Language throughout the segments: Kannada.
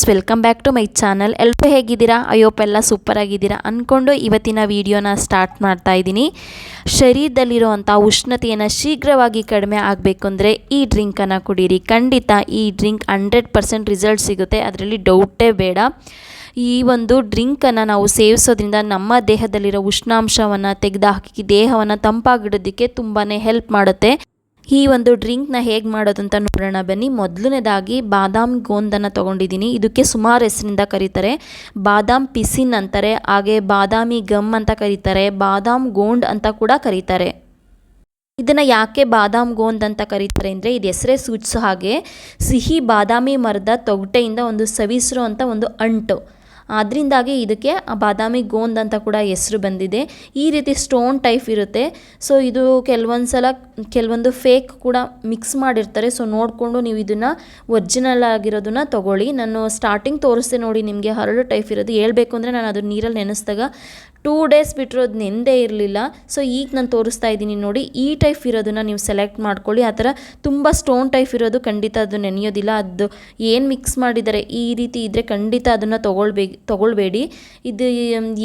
Friends, welcome back to my channel. ಎಲ್ಲರೂ ಹೇಗಿದ್ದೀರಾ? ಅಯ್ಯೋಪೆಲ್ಲ ಸೂಪರ್ ಆಗಿದ್ದೀರಾ. ಅಂದ್ಕೊಂಡು ಇವತ್ತಿನ ವಿಡಿಯೋನ ಸ್ಟಾರ್ಟ್ ಮಾಡ್ತಾ ಇದ್ದೀನಿ. ಶರೀರದಲ್ಲಿರುವಂಥ ಉಷ್ಣತೆಯನ್ನು ಶೀಘ್ರವಾಗಿ ಕಡಿಮೆ ಆಗಬೇಕು ಅಂದರೆ ಈ ಡ್ರಿಂಕನ್ನು ಕುಡೀರಿ. ಖಂಡಿತ ಈ ಡ್ರಿಂಕ್ ಹಂಡ್ರೆಡ್ ಪರ್ಸೆಂಟ್ ರಿಸಲ್ಟ್ ಸಿಗುತ್ತೆ. ಅದರಲ್ಲಿ ಡೌಟೇ ಬೇಡ. ಈ ಒಂದು ಡ್ರಿಂಕನ್ನು ನಾವು ಸೇವಿಸೋದ್ರಿಂದ ನಮ್ಮ ದೇಹದಲ್ಲಿರೋ ಉಷ್ಣಾಂಶವನ್ನು ತೆಗೆದುಹಾಕಿ ದೇಹವನ್ನು ತಂಪಾಗಿಡೋದಕ್ಕೆ ತುಂಬಾ ಹೆಲ್ಪ್ ಮಾಡುತ್ತೆ. ಈ ಒಂದು ಡ್ರಿಂಕ್ನ ಹೇಗೆ ಮಾಡೋದು ಅಂತ ನೋಡೋಣ ಬನ್ನಿ. ಮೊದಲನೇದಾಗಿ ಬಾದಾಮ್ ಗೋಂದನ್ನು ತೊಗೊಂಡಿದ್ದೀನಿ. ಇದಕ್ಕೆ ಸುಮಾರು ಹೆಸರಿಂದ ಕರೀತಾರೆ. ಬಾದಾಮ್ ಪಿಸಿನ್ ಅಂತಾರೆ, ಹಾಗೆ ಬಾದಾಮಿ ಗಮ್ ಅಂತ ಕರೀತಾರೆ, ಬಾದಾಮ್ ಗೋಂಡ್ ಅಂತ ಕೂಡ ಕರೀತಾರೆ. ಇದನ್ನು ಯಾಕೆ ಬಾದಾಮ್ ಗೋಂದ್ ಅಂತ ಕರೀತಾರೆ ಅಂದರೆ, ಇದು ಹೆಸರೇ ಸೂಚಿಸೋ ಹಾಗೆ ಸಿಹಿ ಬಾದಾಮಿ ಮರದ ತೊಗಟೆಯಿಂದ ಒಂದು ಸವಿಸಿರೋ ಅಂತ ಒಂದು ಅಂಟು. ಅದರಿಂದಾಗಿ ಇದಕ್ಕೆ ಬಾದಾಮಿ ಗೋಂದ್ ಅಂತ ಕೂಡ ಹೆಸರು ಬಂದಿದೆ. ಈ ರೀತಿ ಸ್ಟೋನ್ ಟೈಪ್ ಇರುತ್ತೆ. ಸೊ, ಇದು ಕೆಲವೊಂದು ಸಲ ಕೆಲವೊಂದು ಫೇಕ್ ಕೂಡ ಮಿಕ್ಸ್ ಮಾಡಿರ್ತಾರೆ. ಸೊ, ನೋಡಿಕೊಂಡು ನೀವು ಇದನ್ನು ಒರಿಜಿನಲ್ ಆಗಿರೋದನ್ನ ತೊಗೊಳ್ಳಿ. ನಾನು ಸ್ಟಾರ್ಟಿಂಗ್ ತೋರಿಸ್ದೆ ನೋಡಿ, ನಿಮಗೆ ಹರಳು ಟೈಪ್ ಇರೋದು. ಹೇಳಬೇಕು ಅಂದರೆ ನಾನು ಅದು ನೀರಲ್ಲಿ ನೆನೆಸಿದಾಗ ಟೂ ಡೇಸ್ ಬಿಟ್ಟರು ಅದು ನೆಂದೇ ಇರಲಿಲ್ಲ. ಸೊ ಈಗ ನಾನು ತೋರಿಸ್ತಾ ಇದ್ದೀನಿ ನೋಡಿ, ಈ ಟೈಪ್ ಇರೋದನ್ನು ನೀವು ಸೆಲೆಕ್ಟ್ ಮಾಡ್ಕೊಳ್ಳಿ. ಆ ಥರ ತುಂಬ ಸ್ಟೋನ್ ಟೈಪ್ ಇರೋದು ಖಂಡಿತ ಅದು ನೆನೆಯೋದಿಲ್ಲ. ಅದು ಏನು ಮಿಕ್ಸ್ ಮಾಡಿದ್ದಾರೆ ಈ ರೀತಿ ಇದ್ದರೆ ಖಂಡಿತ ಅದನ್ನು ತೊಗೊಳ್ಬೇ, ತೊಗೊಳ್ಬೇಡಿ. ಇದು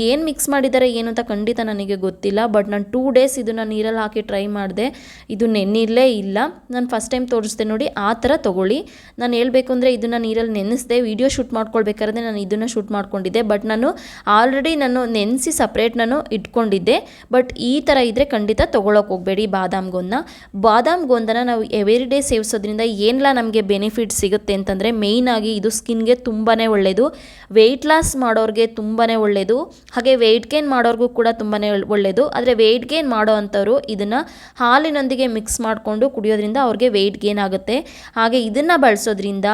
ಏನು ಮಿಕ್ಸ್ ಮಾಡಿದ್ದಾರೆ ಏನು ಅಂತ ಖಂಡಿತ ನನಗೆ ಗೊತ್ತಿಲ್ಲ. ಬಟ್ ನಾನು ಟೂ ಡೇಸ್ ಇದನ್ನು ನೀರಲ್ಲಿ ಹಾಕಿ ಟ್ರೈ ಮಾಡಿದೆ. ಇದು ನೆನ್ನಿಲ್ಲೇ ಇಲ್ಲ. ನಾನು ಫಸ್ಟ್ ಟೈಮ್ ತೋರಿಸ್ದೆ ನೋಡಿ, ಆ ಥರ ತೊಗೊಳ್ಳಿ. ನಾನು ಹೇಳಬೇಕು ಅಂದರೆ ಇದನ್ನು ನೀರಲ್ಲಿ ನೆನೆಸಿದೆ. ವೀಡಿಯೋ ಶೂಟ್ ಮಾಡ್ಕೊಳ್ಬೇಕಾದ್ರೆ ನಾನು ಇದನ್ನು ಶೂಟ್ ಮಾಡ್ಕೊಂಡಿದ್ದೆ. ಬಟ್ ನಾನು ಆಲ್ರೆಡಿ ನಾನು ನೆನೆಸಿ ಸಪ್ರೇಟ್ ನಾನು ಇಟ್ಕೊಂಡಿದ್ದೆ. ಬಟ್ ಈ ಥರ ಇದ್ದರೆ ಖಂಡಿತ ತೊಗೊಳಕ್ಕೆ ಹೋಗಬೇಡಿ ಬಾದಾಮ್ ಗೋಂದನ. ಬಾದಾಮ್ ಗೋಂದನ ನಾವು ಎವ್ರಿ ಡೇ ಸೇವಿಸೋದ್ರಿಂದ ಏನೆಲ್ಲ ನಮಗೆ ಬೆನಿಫಿಟ್ ಸಿಗುತ್ತೆ ಅಂತಂದರೆ ಮೇಯ್ನಾಗಿ ಇದು ಸ್ಕಿನ್ಗೆ ತುಂಬಾ ಒಳ್ಳೆಯದು ವೆಯ್ಟ್ ಲಾಸ್ ಮಾಡೋರಿಗೆ ತುಂಬಾ ಒಳ್ಳೆಯದು ಹಾಗೆ ವೆಯ್ಟ್ ಗೇನ್ ಮಾಡೋರಿಗೂ ಕೂಡ ತುಂಬಾ ಒಳ್ಳೆಯದು ಆದರೆ ವೆಯ್ಟ್ ಗೇನ್ ಮಾಡೋ ಅಂಥವ್ರು ಇದನ್ನು ಹಾಲಿನೊಂದಿಗೆ ಮಿಕ್ಸ್ ಮಾಡಿಕೊಂಡು ಕುಡಿಯೋದ್ರಿಂದ ಅವ್ರಿಗೆ ವೆಯ್ಟ್ ಗೇನ್ ಆಗುತ್ತೆ. ಹಾಗೆ ಇದನ್ನು ಬಳಸೋದ್ರಿಂದ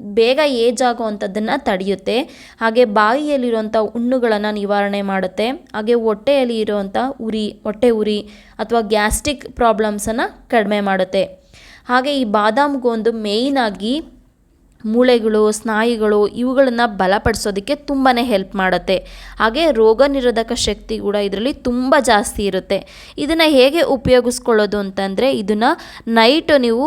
ಬೇಗ ಏಜ್ ಆಗುವಂಥದ್ದನ್ನು ತಡೆಯುತ್ತೆ. ಹಾಗೆ ಬಾಯಿಯಲ್ಲಿರುವಂಥ ಹುಣ್ಣುಗಳನ್ನು ನಿವಾರಣೆ ಮಾಡುತ್ತೆ. ಹಾಗೆ ಹೊಟ್ಟೆಯಲ್ಲಿ ಇರುವಂಥ ಉರಿ, ಹೊಟ್ಟೆ ಉರಿ ಅಥವಾ ಗ್ಯಾಸ್ಟ್ರಿಕ್ ಪ್ರಾಬ್ಲಮ್ಸನ್ನು ಕಡಿಮೆ ಮಾಡುತ್ತೆ. ಹಾಗೆ ಈ ಬಾದಾಮ್ಗೊಂದು ಮೇಯ್ನಾಗಿ ಮೂಳೆಗಳು, ಸ್ನಾಯುಗಳು ಇವುಗಳನ್ನು ಬಲಪಡಿಸೋದಕ್ಕೆ ತುಂಬಾ ಹೆಲ್ಪ್ ಮಾಡುತ್ತೆ. ಹಾಗೆ ರೋಗ ನಿರೋಧಕ ಶಕ್ತಿ ಕೂಡ ಇದರಲ್ಲಿ ತುಂಬ ಜಾಸ್ತಿ ಇರುತ್ತೆ. ಇದನ್ನು ಹೇಗೆ ಉಪಯೋಗಿಸ್ಕೊಳ್ಳೋದು ಅಂತಂದರೆ ಇದನ್ನು ನೈಟ್ ನೀವು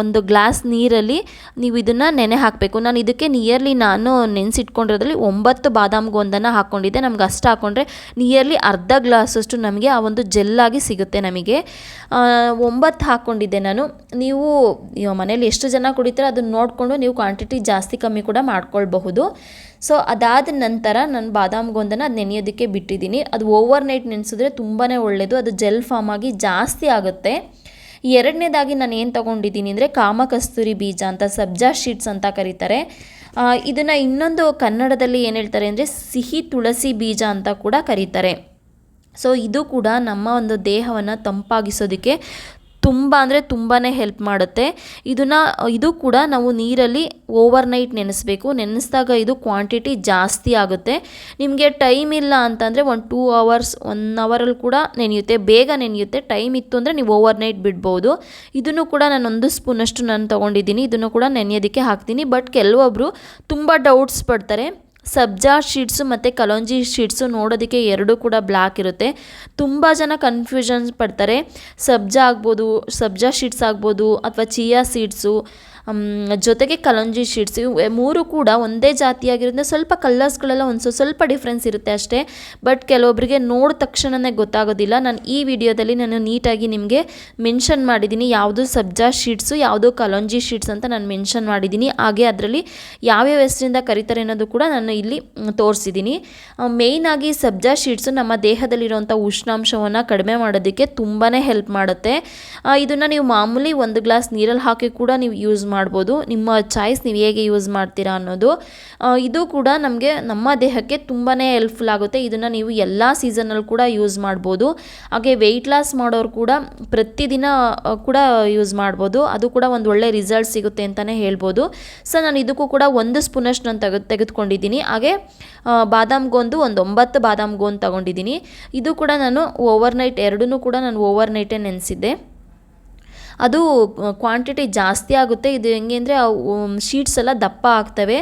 ಒಂದು ಗ್ಲಾಸ್ ನೀರಲ್ಲಿ ನೀವು ಇದನ್ನು ನೆನೆ ಹಾಕಬೇಕು. ನಾನು ಇದಕ್ಕೆ ನಿಯರ್ಲಿ ನಾನು ನೆನೆಸಿಟ್ಕೊಂಡಿರೋದ್ರಲ್ಲಿ ಒಂಬತ್ತು ಬಾದಾಮ್ ಗೊಂದನ್ನು ಹಾಕ್ಕೊಂಡಿದ್ದೆ ನಮ್ಗೆ ಅಷ್ಟು ಹಾಕ್ಕೊಂಡ್ರೆ ನಿಯರ್ಲಿ ಅರ್ಧ ಗ್ಲಾಸಷ್ಟು ನಮಗೆ ಆ ಒಂದು ಜೆಲ್ಲಾಗಿ ಸಿಗುತ್ತೆ ನಮಗೆ. ಒಂಬತ್ತು ಹಾಕ್ಕೊಂಡಿದ್ದೆ ನಾನು. ನೀವು ಮನೇಲಿ ಎಷ್ಟು ಜನ ಕುಡಿತಾರೆ ಅದನ್ನು ನೋಡಿಕೊಂಡು ನೀವು ಕ್ವಾಂಟಿಟಿ ಜಾಸ್ತಿ ಕಮ್ಮಿ ಕೂಡ ಮಾಡ್ಕೊಳ್ಬಹುದು. ಸೊ ಅದಾದ ನಂತರ ನಾನು ಬಾದಾಮ್ ಗೋಂದನ ಅದು ನೆನೆಯೋದಕ್ಕೆ ಬಿಟ್ಟಿದ್ದೀನಿ. ಅದು ಓವರ್ ನೈಟ್ ನೆನೆಸಿದ್ರೆ ತುಂಬಾ ಒಳ್ಳೆಯದು ಅದು ಜೆಲ್ ಫಾರ್ಮ್ ಆಗಿ ಜಾಸ್ತಿ ಆಗುತ್ತೆ. ಎರಡನೇದಾಗಿ ನಾನು ಏನು ತೊಗೊಂಡಿದ್ದೀನಿ ಅಂದರೆ ಕಾಮಕಸ್ತೂರಿ ಬೀಜ ಅಂತ, ಸಬ್ಜಾ ಶೀಟ್ಸ್ ಅಂತ ಕರೀತಾರೆ. ಇದನ್ನು ಇನ್ನೊಂದು ಕನ್ನಡದಲ್ಲಿ ಏನು ಹೇಳ್ತಾರೆ ಅಂದರೆ ಸಿಹಿ ತುಳಸಿ ಬೀಜ ಅಂತ ಕೂಡ ಕರೀತಾರೆ. ಸೊ ಇದು ಕೂಡ ನಮ್ಮ ಒಂದು ದೇಹವನ್ನು ತಂಪಾಗಿಸೋದಕ್ಕೆ ತುಂಬ ಅಂದರೆ ತುಂಬಾ ಹೆಲ್ಪ್ ಮಾಡುತ್ತೆ. ಇದನ್ನು, ಇದು ಕೂಡ ನಾವು ನೀರಲ್ಲಿ ಓವರ್ ನೈಟ್ ನೆನೆಸಬೇಕು. ನೆನೆಸಿದಾಗ ಇದು ಕ್ವಾಂಟಿಟಿ ಜಾಸ್ತಿ ಆಗುತ್ತೆ. ನಿಮಗೆ ಟೈಮ್ ಇಲ್ಲ ಅಂತಂದರೆ ಒಂದು ಟೂ ಅವರ್ಸ್ ಒನ್ ಅವರಲ್ಲಿ ಕೂಡ ನೆನೆಯುತ್ತೆ. ಬೇಗ ನೆನೆಯುತ್ತೆ. ಟೈಮ್ ಇತ್ತು ಅಂದರೆ ನೀವು ಓವರ್ ನೈಟ್ ಬಿಡ್ಬೋದು. ಇದನ್ನು ಕೂಡ ನಾನು ಒಂದು ಸ್ಪೂನಷ್ಟು ನಾನು ತೊಗೊಂಡಿದ್ದೀನಿ. ಇದನ್ನು ಕೂಡ ನೆನೆಯೋದಕ್ಕೆ ಹಾಕ್ತೀನಿ. ಬಟ್ ಕೆಲವೊಬ್ಬರು ತುಂಬ ಡೌಟ್ಸ್ ಪಡ್ತಾರೆ. ಸಬ್ಜಾ ಶೀಟ್ಸು ಮತ್ತು ಕಲೋಂಜಿ ಶೀಟ್ಸು ನೋಡೋದಕ್ಕೆ ಎರಡೂ ಕೂಡ ಬ್ಲ್ಯಾಕ್ ಇರುತ್ತೆ. ತುಂಬ ಜನ ಕನ್ಫ್ಯೂಷನ್ಸ್ ಪಡ್ತಾರೆ. ಸಬ್ಜಾ ಆಗ್ಬೋದು, ಸಬ್ಜಾ ಶೀಟ್ಸ್ ಆಗ್ಬೋದು ಅಥವಾ ಚಿಯಾ ಸೀಡ್ಸು ಜೊತೆಗೆ ಕಲಂಜಿ ಶೀಟ್ಸ್ ಮೂರು ಕೂಡ ಒಂದೇ ಜಾತಿಯಾಗಿರೋದ್ರಿಂದ ಸ್ವಲ್ಪ ಕಲರ್ಸ್ಗಳೆಲ್ಲ ಒಂದು ಸ್ವಲ್ಪ ಡಿಫ್ರೆನ್ಸ್ ಇರುತ್ತೆ ಅಷ್ಟೇ. ಬಟ್ ಕೆಲವೊಬ್ಬರಿಗೆ ನೋಡಿದ ತಕ್ಷಣವೇ ಗೊತ್ತಾಗೋದಿಲ್ಲ. ನಾನು ಈ ವಿಡಿಯೋದಲ್ಲಿ ನಾನು ನೀಟಾಗಿ ನಿಮಗೆ ಮೆನ್ಷನ್ ಮಾಡಿದ್ದೀನಿ ಯಾವುದು ಸಬ್ಜಾ ಶೀಟ್ಸು, ಯಾವುದು ಕಲಂಜಿ ಶೀಟ್ಸ್ ಅಂತ ನಾನು ಮೆನ್ಷನ್ ಮಾಡಿದ್ದೀನಿ. ಹಾಗೆ ಅದರಲ್ಲಿ ಯಾವ್ಯಾವ ಹೆಸರಿಂದ ಕರೀತಾರೆ ಅನ್ನೋದು ಕೂಡ ನಾನು ಇಲ್ಲಿ ತೋರಿಸಿದ್ದೀನಿ ಮೇಯ್ನಾಗಿ ಸಬ್ಜಾ ಶೀಟ್ಸು ನಮ್ಮ ದೇಹದಲ್ಲಿರುವಂಥ ಉಷ್ಣಾಂಶವನ್ನು ಕಡಿಮೆ ಮಾಡೋದಕ್ಕೆ ತುಂಬಾ ಹೆಲ್ಪ್ ಮಾಡುತ್ತೆ. ಇದನ್ನು ನೀವು ಮಾಮೂಲಿ ಒಂದು ಗ್ಲಾಸ್ ನೀರಲ್ಲಿ ಹಾಕಿ ಕೂಡ ನೀವು ಯೂಸ್ ಮಾಡ್ಬೋದು. ನಿಮ್ಮ ಚಾಯ್ಸ್ ನೀವು ಹೇಗೆ ಯೂಸ್ ಮಾಡ್ತೀರಾ ಅನ್ನೋದು. ಇದು ಕೂಡ ನಮಗೆ ನಮ್ಮ ದೇಹಕ್ಕೆ ತುಂಬಾ ಹೆಲ್ಪ್ಫುಲ್ ಆಗುತ್ತೆ. ಇದನ್ನು ನೀವು ಎಲ್ಲ ಸೀಸನಲ್ಲಿ ಕೂಡ ಯೂಸ್ ಮಾಡ್ಬೋದು. ಹಾಗೆ ವೆಯ್ಟ್ ಲಾಸ್ ಮಾಡೋರು ಕೂಡ ಪ್ರತಿದಿನ ಕೂಡ ಯೂಸ್ ಮಾಡ್ಬೋದು. ಅದು ಕೂಡ ಒಂದು ಒಳ್ಳೆ ರಿಸಲ್ಟ್ ಸಿಗುತ್ತೆ ಅಂತಲೇ ಹೇಳ್ಬೋದು. ಸೊ ನಾನು ಇದಕ್ಕೂ ಕೂಡ ಒಂದು ಸ್ಪೂನಷ್ಟು ನಾನು ತೆಗೆದು ತೆಗೆದುಕೊಂಡಿದ್ದೀನಿ. ಹಾಗೆ ಬಾದಾಮ್ ಗೋಂದು, ಒಂದು ಒಂಬತ್ತು ಬಾದಾಮ್ ಗೋಂದ್ ತೊಗೊಂಡಿದ್ದೀನಿ. ಇದು ಕೂಡ ನಾನು ಓವರ್ ನೈಟ್ ಎರಡೂ ಕೂಡ ನಾನು ಓವರ್ ನೈಟೇ ನೆನೆಸಿದ್ದೆ. ಅದು ಕ್ವಾಂಟಿಟಿ ಜಾಸ್ತಿ ಆಗುತ್ತೆ. ಇದು ಹೆಂಗೆ ಅಂದರೆ ಶೀಟ್ಸ್ ಎಲ್ಲ ದಪ್ಪ ಆಗ್ತವೆ.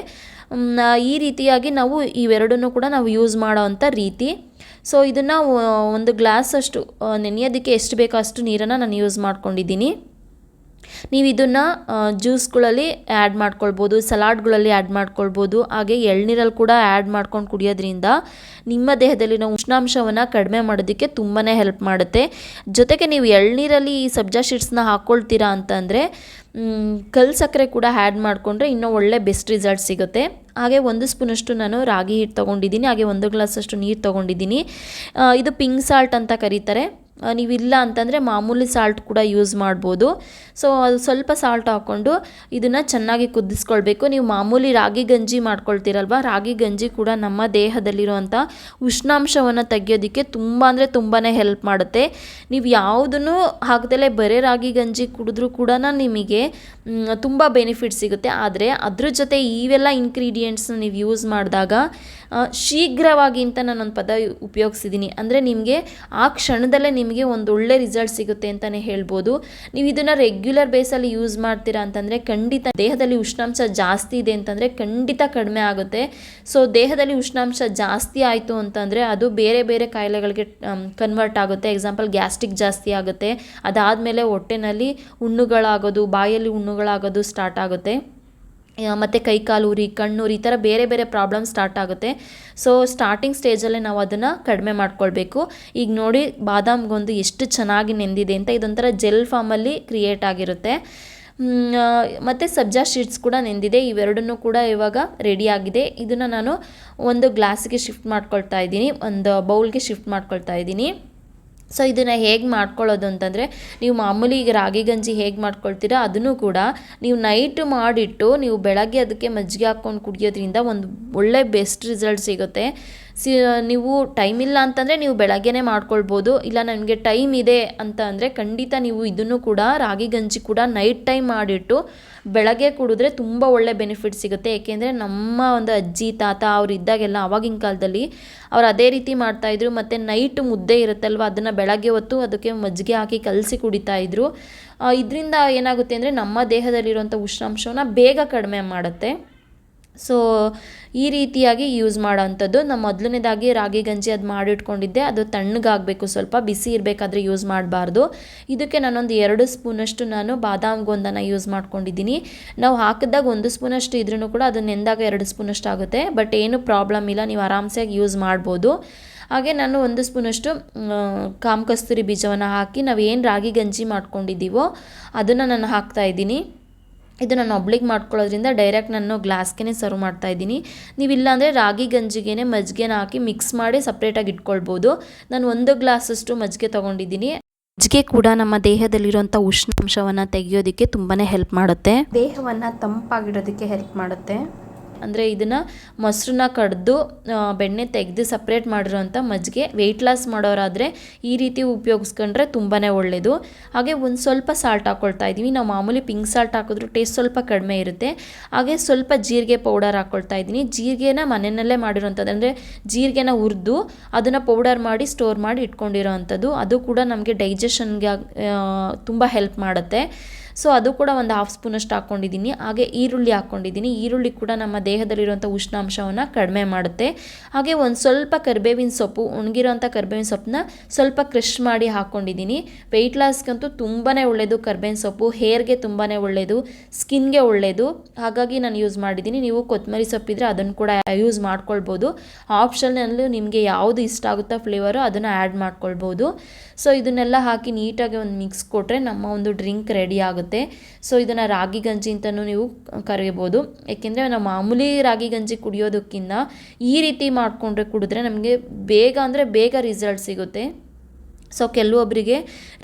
ಈ ರೀತಿಯಾಗಿ ನಾವು ಇವೆರಡನ್ನೂ ಕೂಡ ನಾವು ಯೂಸ್ ಮಾಡೋ ಅಂಥ ರೀತಿ. ಸೊ ಇದನ್ನು ಒಂದು ಗ್ಲಾಸ್ ಅಷ್ಟು ನೆನೆಯೋದಕ್ಕೆ ಎಷ್ಟು ಬೇಕೋ ಅಷ್ಟು ನೀರನ್ನು ನಾನು ಯೂಸ್ ಮಾಡ್ಕೊಂಡಿದ್ದೀನಿ. ನೀವು ಇದನ್ನು ಜ್ಯೂಸ್ಗಳಲ್ಲಿ ಆ್ಯಡ್ ಮಾಡ್ಕೊಳ್ಬೋದು, ಸಲಾಡ್ಗಳಲ್ಲಿ ಆ್ಯಡ್ ಮಾಡ್ಕೊಳ್ಬೋದು, ಹಾಗೆ ಎಳ್ನೀರಲ್ಲಿ ಕೂಡ ಆ್ಯಡ್ ಮಾಡ್ಕೊಂಡು ಕುಡಿಯೋದ್ರಿಂದ ನಿಮ್ಮ ದೇಹದಲ್ಲಿನ ಉಷ್ಣಾಂಶವನ್ನು ಕಡಿಮೆ ಮಾಡೋದಕ್ಕೆ ತುಂಬಾ ಹೆಲ್ಪ್ ಮಾಡುತ್ತೆ. ಜೊತೆಗೆ ನೀವು ಎಳ್ನೀರಲ್ಲಿ ಈ ಸಬ್ಜಾ ಶೀಟ್ಸ್ನ ಹಾಕ್ಕೊಳ್ತೀರಾ ಅಂತಂದರೆ ಕಲ್ ಸಕ್ಕರೆ ಕೂಡ ಆ್ಯಡ್ ಮಾಡಿಕೊಂಡ್ರೆ ಇನ್ನೂ ಒಳ್ಳೆ ಬೆಸ್ಟ್ ರಿಸಲ್ಟ್ ಸಿಗುತ್ತೆ. ಹಾಗೆ ಒಂದು ಸ್ಪೂನಷ್ಟು ನಾನು ರಾಗಿ ಹಿಟ್ಟು ತೊಗೊಂಡಿದ್ದೀನಿ, ಹಾಗೆ ಒಂದು ಗ್ಲಾಸಷ್ಟು ನೀರು ತೊಗೊಂಡಿದ್ದೀನಿ. ಇದು ಪಿಂಕ್ ಸಾಲ್ಟ್ ಅಂತ ಕರೀತಾರೆ. ನೀವಿಲ್ಲ ಅಂತಂದರೆ ಮಾಮೂಲಿ ಸಾಲ್ಟ್ ಕೂಡ ಯೂಸ್ ಮಾಡ್ಬೋದು. ಸೊ ಅದು ಸ್ವಲ್ಪ ಸಾಲ್ಟ್ ಹಾಕ್ಕೊಂಡು ಇದನ್ನು ಚೆನ್ನಾಗಿ ಕುದಿಸ್ಕೊಳ್ಬೇಕು. ನೀವು ಮಾಮೂಲಿ ರಾಗಿ ಗಂಜಿ ಮಾಡ್ಕೊಳ್ತೀರಲ್ವ? ರಾಗಿ ಗಂಜಿ ಕೂಡ ನಮ್ಮ ದೇಹದಲ್ಲಿರುವಂಥ ಉಷ್ಣಾಂಶವನ್ನು ತೆಗೆಯೋದಕ್ಕೆ ತುಂಬ ಅಂದರೆ ತುಂಬಾ ಹೆಲ್ಪ್ ಮಾಡುತ್ತೆ. ನೀವು ಯಾವುದನ್ನು ಹಾಕ್ದಲೇ ಬರೀ ರಾಗಿ ಗಂಜಿ ಕುಡಿದ್ರೂ ಕೂಡ ನಿಮಗೆ ತುಂಬ ಬೆನಿಫಿಟ್ ಸಿಗುತ್ತೆ. ಆದರೆ ಅದ್ರ ಜೊತೆ ಇವೆಲ್ಲ ಇಂಗ್ರೀಡಿಯೆಂಟ್ಸ್ನ ನೀವು ಯೂಸ್ ಮಾಡಿದಾಗ ಶೀಘ್ರವಾಗಿ ಅಂತ ನಾನೊಂದು ಪದ ಉಪಯೋಗಿಸಿದ್ದೀನಿ ಅಂದರೆ ನಿಮಗೆ ಆ ಕ್ಷಣದಲ್ಲೇ ನಿಮಗೆ ಒಂದು ಒಳ್ಳೆ ರಿಸಲ್ಟ್ ಸಿಗುತ್ತೆ ಅಂತಲೇ ಹೇಳ್ಬೋದು. ನೀವು ಇದನ್ನು ರೆಗ್ಯುಲರ್ ಬೇಸಲ್ಲಿ ಯೂಸ್ ಮಾಡ್ತೀರಾ ಅಂತಂದರೆ ಖಂಡಿತ ದೇಹದಲ್ಲಿ ಉಷ್ಣಾಂಶ ಜಾಸ್ತಿ ಇದೆ ಅಂತಂದರೆ ಖಂಡಿತ ಕಡಿಮೆ ಆಗುತ್ತೆ. ಸೊ ದೇಹದಲ್ಲಿ ಉಷ್ಣಾಂಶ ಜಾಸ್ತಿ ಆಯಿತು ಅಂತಂದರೆ ಅದು ಬೇರೆ ಬೇರೆ ಕಾಯಿಲೆಗಳಿಗೆ ಕನ್ವರ್ಟ್ ಆಗುತ್ತೆ. ಎಕ್ಸಾಂಪಲ್ ಗ್ಯಾಸ್ಟ್ರಿಕ್ ಜಾಸ್ತಿ ಆಗುತ್ತೆ. ಅದಾದಮೇಲೆ ಹೊಟ್ಟೆನಲ್ಲಿ ಹುಣ್ಣುಗಳಾಗೋದು ಬಾಯಲ್ಲಿ ಹುಣ್ಣುಗಳಾಗೋದು ಸ್ಟಾರ್ಟ್ ಆಗುತ್ತೆ. ಆ, ಕೈ ಕಾಲು ಉರಿ ಕಣ್ಣುರಿ ಈ ಥರ ಬೇರೆ ಬೇರೆ ಪ್ರಾಬ್ಲಮ್ ಸ್ಟಾರ್ಟ್ ಆಗುತ್ತೆ. ಸೊ ಸ್ಟಾರ್ಟಿಂಗ್ ಸ್ಟೇಜಲ್ಲೇ ನಾವು ಅದನ್ನು ಕಡಿಮೆ ಮಾಡ್ಕೊಳ್ಬೇಕು. ಈಗ ನೋಡಿ ಬಾದಾಮ್ಗೊಂದು ಎಷ್ಟು ಚೆನ್ನಾಗಿ ನೆಂದಿದೆ ಅಂತ ಇದೊಂಥರ ಜೆಲ್ ಫಾರ್ಮಲ್ಲಿ ಕ್ರಿಯೇಟ್ ಆಗಿರುತ್ತೆ. ಮತ್ತು ಸಬ್ಜಾ ಶೀಟ್ಸ್ ಕೂಡ ನೆಂದಿದೆ. ಇವೆರಡನ್ನು ಕೂಡ ಇವಾಗ ರೆಡಿಯಾಗಿದೆ ಇದನ್ನು ನಾನು ಒಂದು ಗ್ಲಾಸಿಗೆ ಶಿಫ್ಟ್ ಮಾಡ್ಕೊಳ್ತಾ ಇದ್ದೀನಿ. ಒಂದು ಬೌಲ್ಗೆ ಶಿಫ್ಟ್ ಮಾಡ್ಕೊಳ್ತಾ ಇದ್ದೀನಿ. ಸೊ ಇದನ್ನು ಹೇಗೆ ಮಾಡ್ಕೊಳ್ಳೋದು ಅಂತಂದರೆ, ನೀವು ಮಾಮೂಲಿ ಈಗ ರಾಗಿ ಗಂಜಿ ಹೇಗೆ ಮಾಡ್ಕೊಳ್ತೀರಾ, ಅದನ್ನು ಕೂಡ ನೀವು ನೈಟ್ ಮಾಡಿಟ್ಟು ನೀವು ಬೆಳಗ್ಗೆ ಅದಕ್ಕೆ ಮಜ್ಜಿಗೆ ಹಾಕ್ಕೊಂಡು ಕುಡಿಯೋದ್ರಿಂದ ಒಂದು ಒಳ್ಳೆ ಬೆಸ್ಟ್ ರಿಸಲ್ಟ್ ಸಿಗುತ್ತೆ. ಸಿ ನೀವು ಟೈಮ್ ಇಲ್ಲ ಅಂತಂದರೆ ನೀವು ಬೆಳಗ್ಗೆನೇ ಮಾಡ್ಕೊಳ್ಬೋದು. ಇಲ್ಲ ನನಗೆ ಟೈಮ್ ಇದೆ ಅಂತ ಅಂದರೆ ಖಂಡಿತ ನೀವು ಇದನ್ನು ಕೂಡ ರಾಗಿ ಗಂಜಿ ಕೂಡ ನೈಟ್ ಟೈಮ್ ಮಾಡಿಟ್ಟು ಬೆಳಗ್ಗೆ ಕುಡಿದ್ರೆ ತುಂಬ ಒಳ್ಳೆ ಬೆನಿಫಿಟ್ ಸಿಗುತ್ತೆ. ಏಕೆಂದರೆ ನಮ್ಮ ಒಂದು ಅಜ್ಜಿ, ತಾತ ಅವ್ರು ಇದ್ದಾಗೆಲ್ಲ ಆವಾಗಿನ ಕಾಲದಲ್ಲಿ ಅವ್ರು ಅದೇ ರೀತಿ ಮಾಡ್ತಾಯಿದ್ರು ಮತ್ತು ನೈಟ್ ಮುದ್ದೆ ಇರುತ್ತಲ್ವ, ಅದನ್ನು ಬೆಳಗ್ಗೆ ಹೊತ್ತು ಅದಕ್ಕೆ ಮಜ್ಜಿಗೆ ಹಾಕಿ ಕಲಸಿ ಕುಡಿತಾ ಇದ್ರು. ಇದರಿಂದ ಏನಾಗುತ್ತೆ ಅಂದರೆ ನಮ್ಮ ದೇಹದಲ್ಲಿರುವಂಥ ಉಷ್ಣಾಂಶವನ್ನು ಬೇಗ ಕಡಿಮೆ ಮಾಡುತ್ತೆ. ಸೊ ಈ ರೀತಿಯಾಗಿ ಯೂಸ್ ಮಾಡೋವಂಥದ್ದು. ನಮ್ಮ ಮೊದಲನೇದಾಗಿ ರಾಗಿ ಗಂಜಿ ಅದು ಮಾಡಿಟ್ಕೊಂಡಿದ್ದೆ. ಅದು ತಣ್ಣಗಾಗಬೇಕು. ಸ್ವಲ್ಪ ಬಿಸಿ ಇರಬೇಕಾದ್ರೆ ಯೂಸ್ ಮಾಡಬಾರ್ದು. ಇದಕ್ಕೆ ನಾನೊಂದು ಎರಡು ಸ್ಪೂನಷ್ಟು ನಾನು ಬಾದಾಮ್ ಗೊಂದನ ಯೂಸ್ ಮಾಡ್ಕೊಂಡಿದ್ದೀನಿ. ನಾವು ಹಾಕಿದಾಗ ಒಂದು ಸ್ಪೂನಷ್ಟು ಇದ್ರೂ ಕೂಡ ಅದು ನೆಂದಾಗ ಎರಡು ಸ್ಪೂನಷ್ಟು ಆಗುತ್ತೆ. ಬಟ್ ಏನು ಪ್ರಾಬ್ಲಮ್ ಇಲ್ಲ. ನೀವು ಆರಾಮ್ಸೆಯಾಗಿ ಯೂಸ್ ಮಾಡ್ಬೋದು. ಹಾಗೆ ನಾನು ಒಂದು ಸ್ಪೂನಷ್ಟು ಕಾಮ್ ಕಸ್ತೂರಿ ಬೀಜವನ್ನು ಹಾಕಿ ನಾವು ಏನು ರಾಗಿ ಗಂಜಿ ಮಾಡ್ಕೊಂಡಿದ್ದೀವೋ ಅದನ್ನು ನಾನು ಹಾಕ್ತಾ ಇದ್ದೀನಿ. ಇದು ನಾನು ಒಬ್ಳಿಗೆ ಮಾಡ್ಕೊಳ್ಳೋದ್ರಿಂದ ಡೈರೆಕ್ಟ್ ನಾನು ಗ್ಲಾಸ್ಗೆ ಸರ್ವ್ ಮಾಡ್ತಾ ಇದ್ದೀನಿ. ನೀವು ಅಂದರೆ ರಾಗಿ ಗಂಜಿಗೆ ಮಜ್ಜಿಗೆನ ಹಾಕಿ ಮಿಕ್ಸ್ ಮಾಡಿ ಸಪ್ರೇಟಾಗಿ ಇಟ್ಕೊಳ್ಬೋದು. ನಾನು ಒಂದು ಗ್ಲಾಸಷ್ಟು ಮಜ್ಜಿಗೆ ತೊಗೊಂಡಿದ್ದೀನಿ. ಮಜ್ಜಿಗೆ ಕೂಡ ನಮ್ಮ ದೇಹದಲ್ಲಿರುವಂಥ ಉಷ್ಣಾಂಶವನ್ನು ತೆಗೆಯೋದಕ್ಕೆ ತುಂಬಾ ಹೆಲ್ಪ್ ಮಾಡುತ್ತೆ. ದೇಹವನ್ನು ತಂಪಾಗಿಡೋದಕ್ಕೆ ಹೆಲ್ಪ್ ಮಾಡುತ್ತೆ. ಅಂದರೆ ಇದನ್ನು ಮೊಸರನ್ನ ಕಡ್ದು ಬೆಣ್ಣೆ ತೆಗೆದು ಸಪ್ರೇಟ್ ಮಾಡಿರೋಂಥ ಮಜ್ಜಿಗೆ ವೆಯ್ಟ್ ಲಾಸ್ ಮಾಡೋರಾದರೆ ಈ ರೀತಿ ಉಪಯೋಗಿಸ್ಕೊಂಡ್ರೆ ತುಂಬಾ ಒಳ್ಳೆಯದು ಹಾಗೆ ಒಂದು ಸ್ವಲ್ಪ ಸಾಲ್ಟ್ ಹಾಕ್ಕೊಳ್ತಾ ಇದ್ದೀವಿ. ನಾವು ಮಾಮೂಲಿ ಪಿಂಕ್ ಸಾಲ್ಟ್ ಹಾಕಿದ್ರು ಟೇಸ್ಟ್ ಸ್ವಲ್ಪ ಕಡಿಮೆ ಇರುತ್ತೆ. ಹಾಗೆ ಸ್ವಲ್ಪ ಜೀರಿಗೆ ಪೌಡರ್ ಹಾಕ್ಕೊಳ್ತಾ ಇದ್ದೀನಿ. ಜೀರಿಗೆನ ಮನೆಯಲ್ಲೇ ಮಾಡಿರೋಂಥದ್ದು ಅಂದರೆ ಜೀರಿಗೆನ ಹುರಿದು ಅದನ್ನು ಪೌಡರ್ ಮಾಡಿ ಸ್ಟೋರ್ ಮಾಡಿ ಇಟ್ಕೊಂಡಿರೋ ಅದು ಕೂಡ ನಮಗೆ ಡೈಜೆಷನ್ಗೆ ತುಂಬ ಹೆಲ್ಪ್ ಮಾಡುತ್ತೆ. ಸೊ ಅದು ಕೂಡ ಒಂದು ಹಾಫ್ ಸ್ಪೂನಷ್ಟು ಹಾಕ್ಕೊಂಡಿದ್ದೀನಿ ಹಾಗೆ ಈರುಳ್ಳಿ ಹಾಕ್ಕೊಂಡಿದ್ದೀನಿ ಈರುಳ್ಳಿ ಕೂಡ ನಮ್ಮ ದೇಹದಲ್ಲಿರುವಂಥ ಉಷ್ಣಾಂಶವನ್ನು ಕಡಿಮೆ ಮಾಡುತ್ತೆ. ಹಾಗೆ ಒಂದು ಸ್ವಲ್ಪ ಕರಿಬೇವಿನ ಸೊಪ್ಪು ಒಣಗಿರೋಂಥ ಕರಿಬೇವಿನ ಸೊಪ್ಪನ್ನ ಸ್ವಲ್ಪ ಕ್ರಷ್ ಮಾಡಿ ಹಾಕ್ಕೊಂಡಿದ್ದೀನಿ ವೆಯ್ಟ್ ಲಾಸ್ಗಂತೂ ತುಂಬಾ ಒಳ್ಳೆಯದು ಕರಿಬೇವಿನ ಸೊಪ್ಪು ಹೇರ್ಗೆ ತುಂಬಾ ಒಳ್ಳೆಯದು ಸ್ಕಿನ್ಗೆ ಒಳ್ಳೆಯದು ಹಾಗಾಗಿ ನಾನು ಯೂಸ್ ಮಾಡಿದ್ದೀನಿ. ನೀವು ಕೊತ್ತಂಬರಿ ಸೊಪ್ಪಿದ್ರೆ ಅದನ್ನು ಕೂಡ ಯೂಸ್ ಮಾಡ್ಕೊಳ್ಬೋದು. ಆಪ್ಷನಲ್ಲೂ ನಿಮಗೆ ಯಾವುದು ಇಷ್ಟ ಆಗುತ್ತೋ ಫ್ಲೇವರು ಅದನ್ನು ಆ್ಯಡ್ ಮಾಡ್ಕೊಳ್ಬೋದು. ಸೊ ಇದನ್ನೆಲ್ಲ ಹಾಕಿ ನೀಟಾಗಿ ಒಂದು ಮಿಕ್ಸ್ ಕೊಟ್ಟರೆ ನಮ್ಮ ಒಂದು ಡ್ರಿಂಕ್ ರೆಡಿ ಆಗುತ್ತೆ. ಸೊ ಇದನ್ನು ರಾಗಿ ಗಂಜಿ ಅಂತಲೂ ನೀವು ಕರಿಬೋದು ಏಕೆಂದರೆ ನಾವು ಮಾಮೂಲಿ ರಾಗಿ ಗಂಜಿ ಕುಡಿಯೋದಕ್ಕಿಂತ ಈ ರೀತಿ ಮಾಡಿಕೊಂಡ್ರೆ ಕುಡಿದ್ರೆ ನಮಗೆ ಬೇಗ ಅಂದರೆ ಬೇಗ ರಿಸಲ್ಟ್ ಸಿಗುತ್ತೆ. ಸೊ ಕೆಲವೊಬ್ಬರಿಗೆ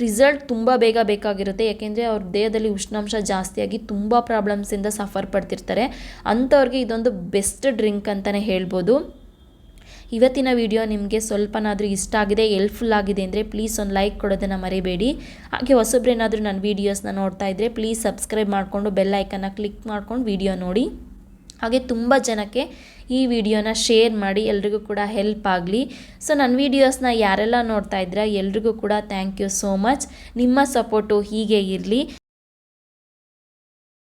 ರಿಸಲ್ಟ್ ತುಂಬ ಬೇಗ ಬೇಕಾಗಿರುತ್ತೆ. ಯಾಕೆಂದರೆ ಅವ್ರ ದೇಹದಲ್ಲಿ ಉಷ್ಣಾಂಶ ಜಾಸ್ತಿಯಾಗಿ ತುಂಬ ಪ್ರಾಬ್ಲಮ್ಸಿಂದ ಸಫರ್ ಪಡ್ತಿರ್ತಾರೆ. ಅಂಥವ್ರಿಗೆ ಇದೊಂದು ಬೆಸ್ಟ್ ಡ್ರಿಂಕ್ ಅಂತಲೇ ಹೇಳ್ಬೋದು. ಇವತ್ತಿನ ವಿಡಿಯೋ ನಿಮಗೆ ಸ್ವಲ್ಪನಾದರೂ ಇಷ್ಟ ಆಗಿದೆ ಹೆಲ್ಪ್ಫುಲ್ ಆಗಿದೆ ಅಂದರೆ ಪ್ಲೀಸ್ ಒಂದು ಲೈಕ್ ಕೊಡೋದನ್ನು ಮರಿಬೇಡಿ. ಹಾಗೆ ಹೊಸಬ್ರೇನಾದರೂ ನನ್ನ ವೀಡಿಯೋಸ್ನ ನೋಡ್ತಾ ಇದ್ದರೆ ಪ್ಲೀಸ್ ಸಬ್ಸ್ಕ್ರೈಬ್ ಮಾಡಿಕೊಂಡು ಬೆಲ್ ಐಕನ್ನ ಕ್ಲಿಕ್ ಮಾಡ್ಕೊಂಡು ವಿಡಿಯೋ ನೋಡಿ. ಹಾಗೆ ತುಂಬ ಜನಕ್ಕೆ ಈ ವಿಡಿಯೋನ ಶೇರ್ ಮಾಡಿ, ಎಲ್ರಿಗೂ ಕೂಡ ಹೆಲ್ಪ್ ಆಗಲಿ. ಸೊ ನನ್ನ ವೀಡಿಯೋಸ್ನ ಯಾರೆಲ್ಲ ನೋಡ್ತಾ ಇದ್ರೆ ಎಲ್ರಿಗೂ ಕೂಡ ಥ್ಯಾಂಕ್ ಯು ಸೋ ಮಚ್ ನಿಮ್ಮ ಸಪೋರ್ಟು ಹೀಗೆ ಇರಲಿ.